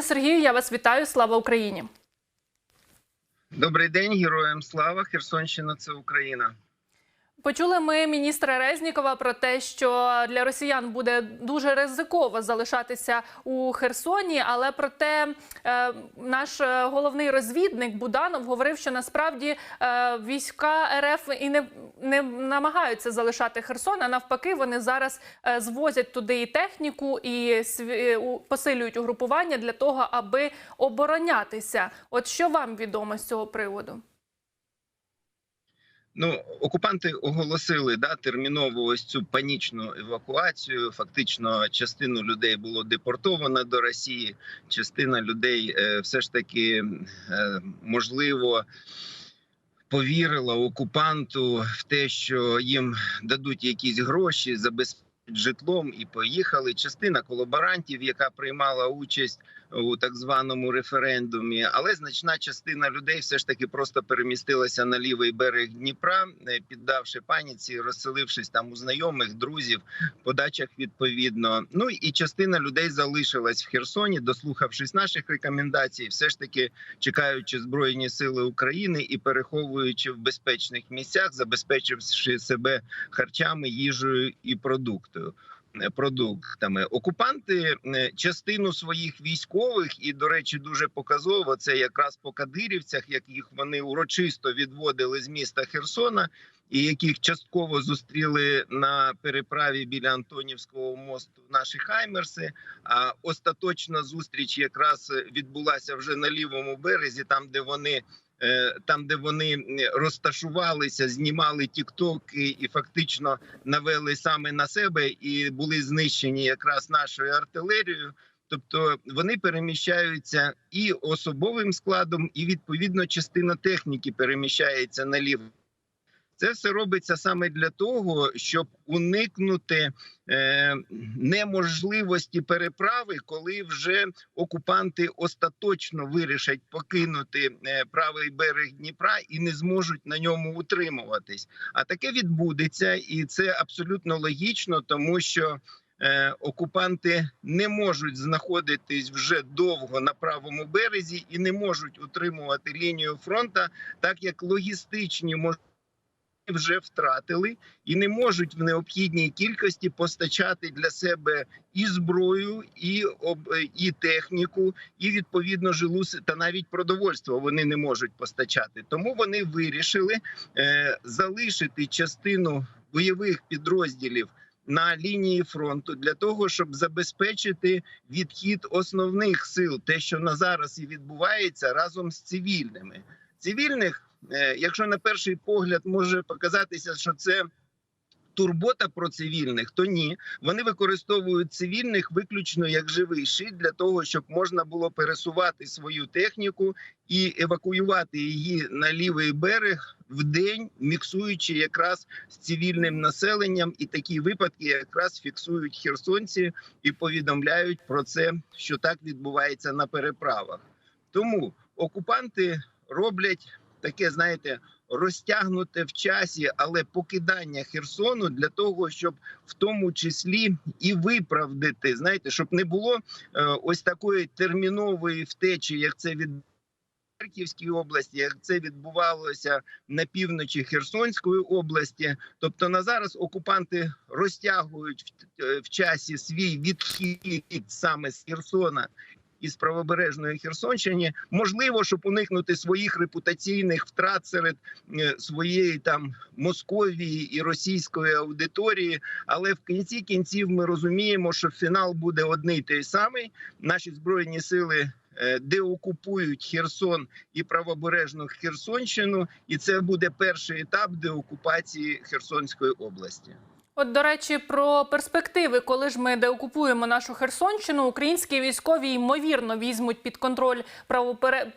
Пане Сергію, я вас вітаю. Слава Україні! Добрий день, героям слава! Херсонщина це Україна. Почули ми міністра Резнікова про те, що для росіян буде дуже ризиково залишатися у Херсоні. Але проте е, наш е, головний розвідник Буданов говорив, що насправді е, війська РФ і не, не намагаються залишати Херсон, а навпаки, вони зараз е, звозять туди і техніку, і у- посилюють угрупування для того, аби оборонятися. От що вам відомо з цього приводу? Ну, окупанти оголосили да, терміново ось цю панічну евакуацію. Фактично, частину людей було депортовано до Росії. Частина людей е, все ж таки е, можливо. Повірила окупанту в те, що їм дадуть якісь гроші, забезпечать житлом і поїхали. Частина колаборантів, яка приймала участь у так званому референдумі, але значна частина людей все ж таки просто перемістилася на лівий берег Дніпра, е, піддавши паніці, розселившись там у знайомих, друзів, по дачах відповідно. Ну і частина людей залишилась в Херсоні, дослухавшись наших рекомендацій, все ж таки чекаючи збройні сили України і переховуючи в безпечних місцях, забезпечивши себе харчами, їжею і продуктою. Е, Продуктами окупанти е, частину своїх військових, і до речі, дуже показово це якраз по кадирівцях, яких вони урочисто відводили з міста Херсона, і яких частково зустріли на переправі біля Антонівського мосту наші хаймерси. А остаточна зустріч якраз відбулася вже на лівому березі, там де вони. Е, Там, де вони розташувалися, знімали тіктоки і фактично навели саме на себе, і були знищені якраз нашою артилерією. Тобто вони переміщаються і особовим складом, і відповідно частина техніки переміщається на наліво. Це все робиться саме для того, щоб уникнути е, неможливості переправи, коли вже окупанти остаточно вирішать покинути е, правий берег Дніпра і не зможуть на ньому утримуватись. А таке відбудеться, і це абсолютно логічно, тому що. Е, окупанти не можуть знаходитись вже довго на правому березі і не можуть утримувати лінію фронта, так як логістичні можливості вже втратили і не можуть в необхідній кількості постачати для себе і зброю, і об і техніку, і відповідно жилу та навіть продовольство вони не можуть постачати. Тому вони вирішили е, залишити частину бойових підрозділів. На лінії фронту для того, щоб забезпечити відхід основних сил, те, що на зараз і відбувається разом з цивільними. Цивільних якщо на перший погляд може показатися, що це турбота про цивільних, то ні. Вони використовують цивільних виключно як живий щит для того, щоб можна було пересувати свою техніку і евакуювати її на лівий берег в день, міксуючи якраз з цивільним населенням, і такі випадки якраз фіксують херсонці і повідомляють про це, що так відбувається на переправах. Тому окупанти роблять таке, знаєте, розтягнуте в часі, але покидання Херсону для того, щоб в тому числі і виправдати, знаєте, щоб не було е, ось такої термінової втечі, як це від. Харківській області, як це відбувалося на півночі Херсонської області, тобто на зараз окупанти розтягують в, е, в часі свій відхід саме з Херсона із правобережної Херсонщини, можливо, щоб уникнути своїх репутаційних втрат серед е, своєї там Московії і російської аудиторії. Але в кінці кінців ми розуміємо, що фінал буде одний той самий. Наші збройні сили. е, Деокупують Херсон і правобережну Херсонщину, і це буде перший етап деокупації Херсонської області. От, до речі, про перспективи, коли ж ми деокупуємо нашу Херсонщину, українські військові ймовірно візьмуть під контроль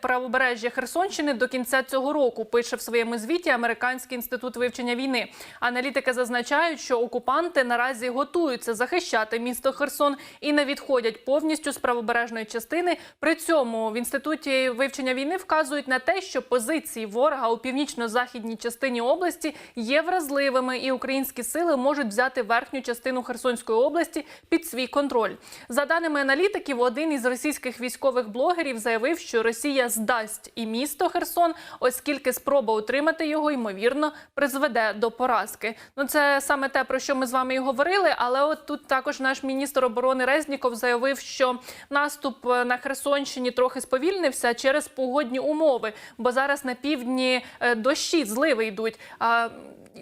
правобережжя Херсонщини до кінця цього року. Пише в своєму звіті Американський інститут вивчення війни. Аналітики зазначають, що окупанти наразі готуються захищати місто Херсон і не відходять повністю з правобережної частини. При цьому в інституті вивчення війни вказують на те, що позиції ворога у північно-західній частині області є вразливими, і українські сили можуть зможуть взяти верхню частину Херсонської області під свій контроль. За даними аналітиків, один із російських військових блогерів заявив, що Росія здасть і місто Херсон, оскільки спроба утримати його ймовірно призведе до поразки. Ну це саме те, про що ми з вами і говорили. Але от тут також наш міністр оборони Резніков заявив, що наступ на Херсонщині трохи сповільнився через погодні умови, бо зараз на півдні е, дощі, зливи йдуть. А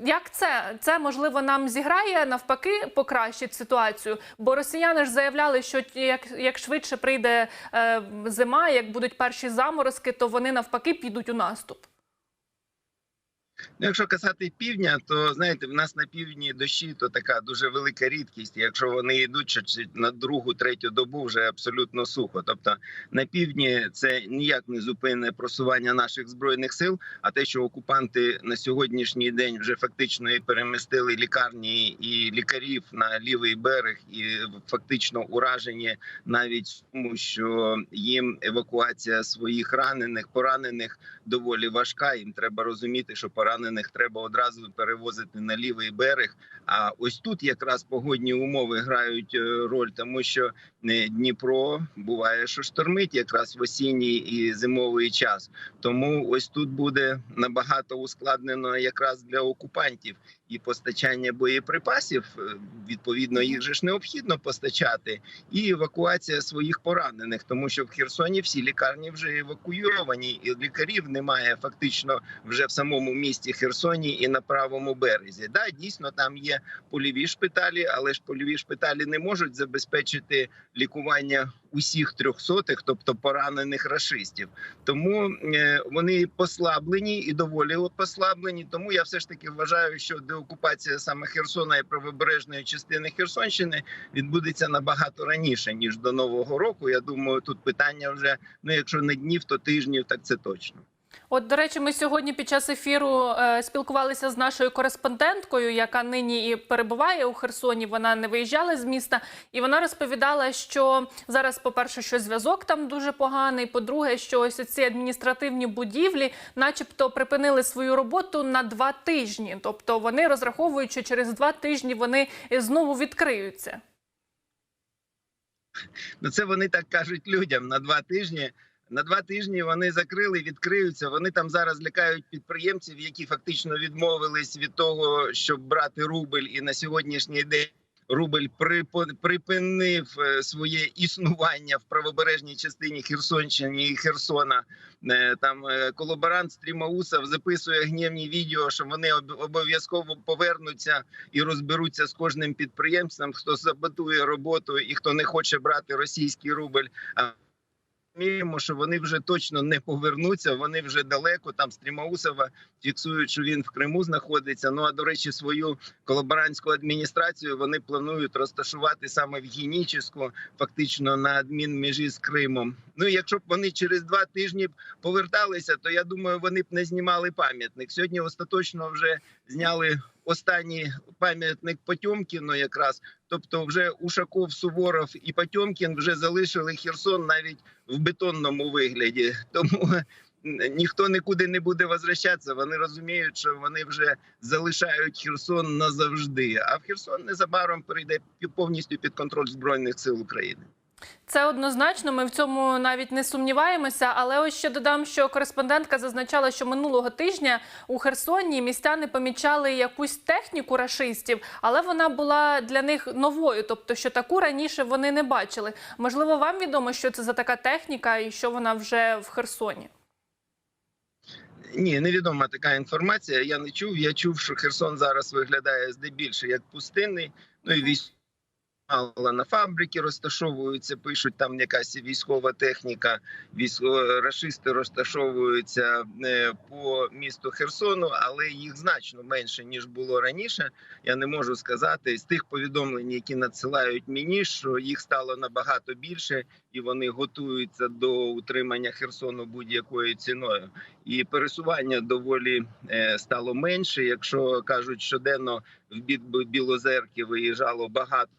як це? Це можливо нам зіграє навпаки, покращить ситуацію. Бо росіяни ж заявляли, що як, як швидше прийде е, зима, як будуть перші заморозки, то вони навпаки підуть у наступ. Ну, якщо казати півдня, то знаєте, в нас на півдні дощі то така дуже велика рідкість. Якщо вони йдуть на другу, третю добу, вже абсолютно сухо. Тобто на півдні це ніяк не зупине просування наших збройних сил. А те, що окупанти на сьогоднішній день вже фактично і перемістили лікарні і лікарів на лівий берег, і фактично уражені навіть тому, що їм евакуація своїх ранених, поранених доволі важка. Їм треба розуміти, що поранених треба одразу перевозити на лівий берег. А ось тут якраз погодні умови грають е, роль, тому що е, Дніпро буває, що штормить якраз в осінній і зимовий час. Тому ось тут буде набагато ускладнено якраз для окупантів і постачання боєприпасів. Е, Відповідно, їх же ж необхідно постачати, і евакуація своїх поранених, тому що в Херсоні всі лікарні вже евакуйовані, і лікарів немає фактично вже в самому місті Херсоні і на правому березі. Да, дійсно там є польові шпиталі, але ж польові шпиталі не можуть забезпечити лікування усіх трьохсотих, тобто поранених рашистів. Тому е, вони послаблені і доволі послаблені. Тому я все ж таки вважаю, що деокупація саме Херсона і правобережної частини Херсонщини відбудеться набагато раніше ніж до нового року. Я думаю, тут питання вже ну, якщо не днів, то тижнів, так це точно. От, до речі, ми сьогодні під час ефіру е, спілкувалися з нашою кореспонденткою, яка нині і перебуває у Херсоні. Вона не виїжджала з міста, і вона розповідала, що зараз, по-перше, що зв'язок там дуже поганий. По-друге, що ось ці адміністративні будівлі, начебто, припинили свою роботу на два тижні. Тобто вони розраховують, що через два тижні вони знову відкриються. Ну це вони так кажуть людям на два тижні. На два тижні вони закрили, відкриються. Вони там зараз лякають підприємців, які фактично відмовились від того, щоб брати рубль, і на сьогоднішній день рубль припинив е, своє існування в правобережній частині Херсонщини і Херсона. Е, Там е, колаборант Стрімаусов записує гнівні відео, що вони об- обов'язково повернуться і розберуться з кожним підприємством, хто саботує роботу і хто не хоче брати російський рубль. Розуміємо, що вони вже точно не повернуться. Вони вже далеко. Там Стрімаусова фіксують, що він в Криму знаходиться. Ну а до речі, свою колаборантську адміністрацію вони планують розташувати саме в Генічеську, фактично на адмінмежі з Кримом. Ну і якщо б вони через два тижні поверталися, то я думаю, вони б не знімали пам'ятник. Сьогодні остаточно вже зняли останній пам'ятник Потьомкіну, якраз тобто, вже Ушаков, Суворов і Потьомкін вже залишили Херсон навіть в бетонному вигляді. Тому ніхто нікуди не буде возвращатися. Вони розуміють, що вони вже залишають Херсон назавжди. А в Херсон незабаром перейде повністю під контроль збройних сил України. Це однозначно. Ми в цьому навіть не сумніваємося. Але ось ще додам, що кореспондентка зазначала, що минулого тижня у Херсоні містяни помічали якусь техніку рашистів, але вона була для них новою, тобто що таку раніше вони не бачили. Можливо, вам відомо, що це за така техніка і що вона вже в Херсоні. Ні, невідома така інформація. Я не чув. Я чув, що Херсон зараз виглядає здебільше як пустинний. Ну і військ мало на фабрики розташовуються, пишуть там якась військова техніка. Військові рашисти розташовуються е, по місту Херсону, але їх значно менше ніж було раніше. Я не можу сказати з тих повідомлень, які надсилають мені, що їх стало набагато більше, і вони готуються до утримання Херсону будь-якою ціною. І пересування доволі е, стало менше. Якщо кажуть, щоденно в бік Білозерки виїжджало багато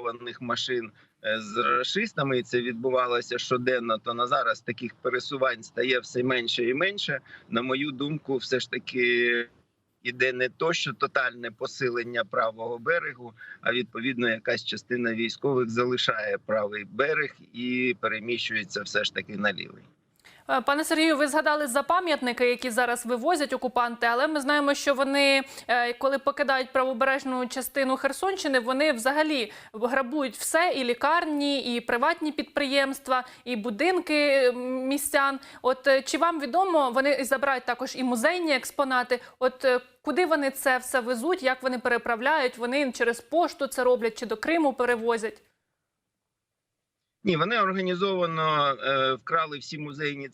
броньованих машин е, з рашистами, і це відбувалося щоденно. То на зараз таких пересувань стає все менше і менше. На мою думку, все ж таки іде не то, що тотальне посилення правого берегу, а відповідно якась частина військових залишає правий берег і переміщується все ж таки на лівий. Е, Пане Сергію, ви згадали за пам'ятники, які зараз вивозять окупанти, але ми знаємо, що вони, е, коли покидають правобережну частину Херсонщини, вони взагалі грабують все: і лікарні, і приватні підприємства, і будинки містян. От е, чи вам відомо, вони забирають також і музейні експонати? От куди вони це все везуть? Як вони переправляють? Вони через пошту це роблять чи до Криму перевозять? Ні, вони організовано е, вкрали всі музейні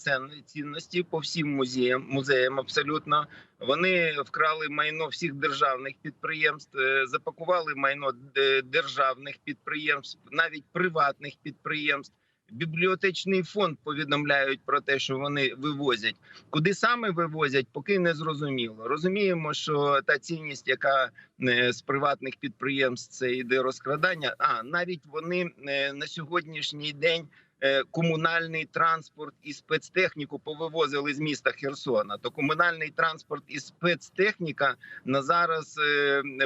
цінності по всім музеям, музеям абсолютно. Вони вкрали майно всіх державних підприємств, е, запакували майно е, державних підприємств, навіть приватних підприємств. Бібліотечний фонд повідомляють про те, що вони вивозять. Куди саме вивозять, поки не зрозуміло. Розуміємо, що та цінність, яка е, з приватних підприємств це йде розкрадання. А навіть вони е, на сьогоднішній день е, комунальний транспорт і спецтехніку повивозили з міста Херсона. То комунальний транспорт і спецтехніка на зараз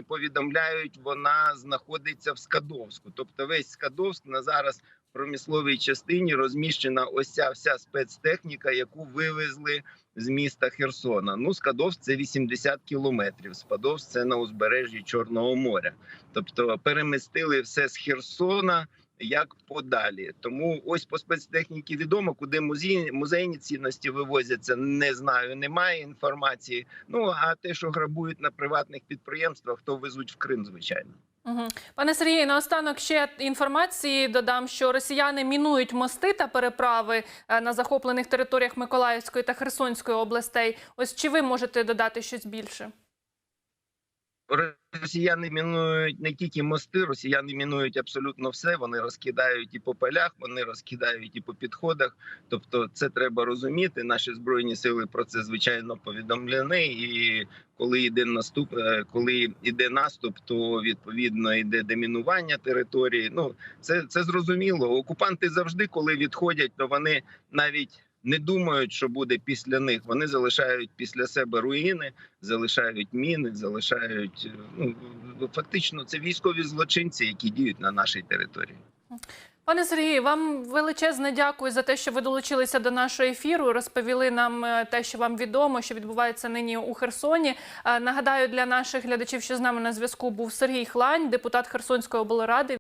повідомляють, вона знаходиться в Скадовську. Тобто, весь Скадовськ на зараз промисловій частині розміщена ось ця вся спецтехніка, яку вивезли з міста Херсона. Ну, Скадовськ – це 80 кілометрів. Скадовськ – це на узбережжі Чорного моря. Тобто перемістили все з Херсона як подалі. Тому ось по спецтехніці відомо, куди музей, музейні цінності вивозяться. Не знаю, немає інформації. Ну а те, що грабують на приватних підприємствах, то везуть в Крим, звичайно. Пане Сергію, наостанок ще інформації додам, що росіяни мінують мости та переправи е, на захоплених територіях Миколаївської та Херсонської областей. Ось чи ви можете додати щось більше? Росіяни мінують не тільки мости, росіяни мінують абсолютно все. Вони розкидають і по полях, вони розкидають і по підходах. Тобто, це треба розуміти. Наші збройні сили про це звичайно повідомлені. І коли йде наступ, е, коли йде наступ, то відповідно йде демінування території. Ну це, це зрозуміло. Окупанти завжди, коли відходять, то вони навіть. Не думають, що буде після них. Вони залишають після себе руїни, залишають міни, залишають ну фактично це військові злочинці, які діють на нашій території. Пане Сергію, вам величезне дякую за те, що ви долучилися до нашого ефіру. Розповіли нам е, те, що вам відомо, що відбувається нині у Херсоні. Е, Нагадаю для наших глядачів, що з нами на зв'язку був Сергій Хлань, депутат Херсонської облради.